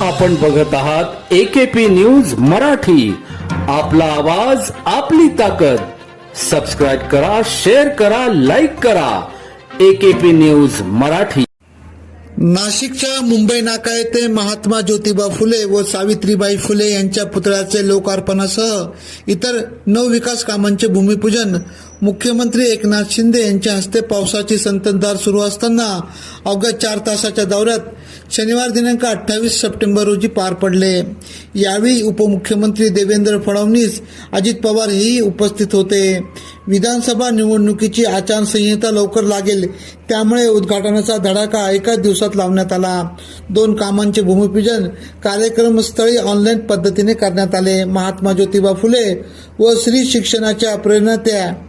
आपण बघत आहात एकेपी न्यूज मराठी. आपला आवाज आपली ताकद. सबस्क्राईब करा शेअर करा लाईक करा. AKP news Marathi. नाशिकच्या मुंबई नाका येथे महात्मा ज्योतिबा फुले व सावित्रीबाई फुले यांच्या पुतळ्याचे लोकार्पणासह इतर नवविकास कामांचे भूमिपूजन मुख्यमंत्री एकनाथ शिंदे यांच्या हस्ते पावसाची संततधार सुरू असताना अवघ्या चार तासाच्या दौऱ्यात शनिवार दिनांक अठ्ठावीस सप्टेंबर रोजी पार पडले. यावेळी उपमुख्यमंत्री देवेंद्र फडणवीस अजित पवार हेही उपस्थित होते. विधानसभा निवडणुकीची आचारसंहिता लवकर लागेल त्यामुळे उद्घाटनाचा धडाका एकाच दिवसात लावण्यात आला. दोन कामांचे भूमिपूजन कार्यक्रमस्थळी ऑनलाईन पद्धतीने करण्यात आले. महात्मा ज्योतिबा फुले व स्त्री शिक्षणाच्या प्रेरणात्या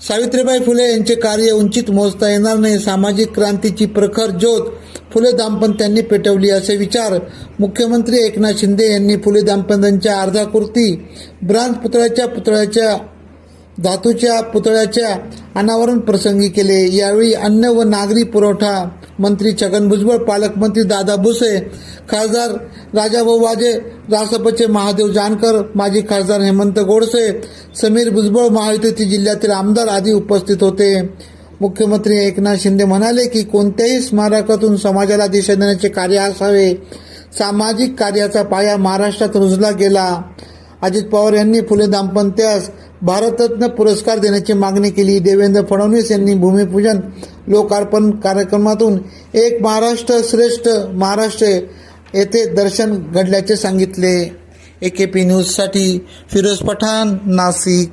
सावित्रीबाई फुले यांचे कार्य उंचीत मोजता येणार नाही. सामाजिक क्रांतीची प्रखर ज्योत फुले दाम्पत्यांनी पेटवली असे विचार मुख्यमंत्री एकनाथ शिंदे यांनी फुले दाम्पत्यांच्या अर्धाकृती ब्रांज पुतळ्याच्या पुतळ्याच्या धातूच्या पुतळ्याच्या अनावरण प्रसंगी केले. यावेळी अन्न व नागरी पुरवठा मंत्री छगन भुजबळ पालकमंत्री दादा भुसे खासदार राजाभाऊ वाजे रासपचे महादेव जानकर माजी खासदार हेमंत गोडसे समीर भुजबळ महायुती जिल्ह्यातील आमदार आदी उपस्थित होते. मुख्यमंत्री एकनाथ शिंदे म्हणाले की कोणत्याही स्मारकातून समाजाला दिशा देण्याचे कार्य असावे. सामाजिक कार्याचा पाया महाराष्ट्रात रुजला गेला. अजित पवार यांनी फुले दाम्पत्यास भारतरत्न पुरस्कार देण्याची मागणी केली. देवेंद्र फडणवीस यांनी भूमिपूजन लोकार्पण कार्यक्रमातून एक महाराष्ट्र श्रेष्ठ महाराष्ट्र येथे दर्शन घडल्याचे सांगितले. ए के पी न्यूजसाठी फिरोज पठाण नाशिक.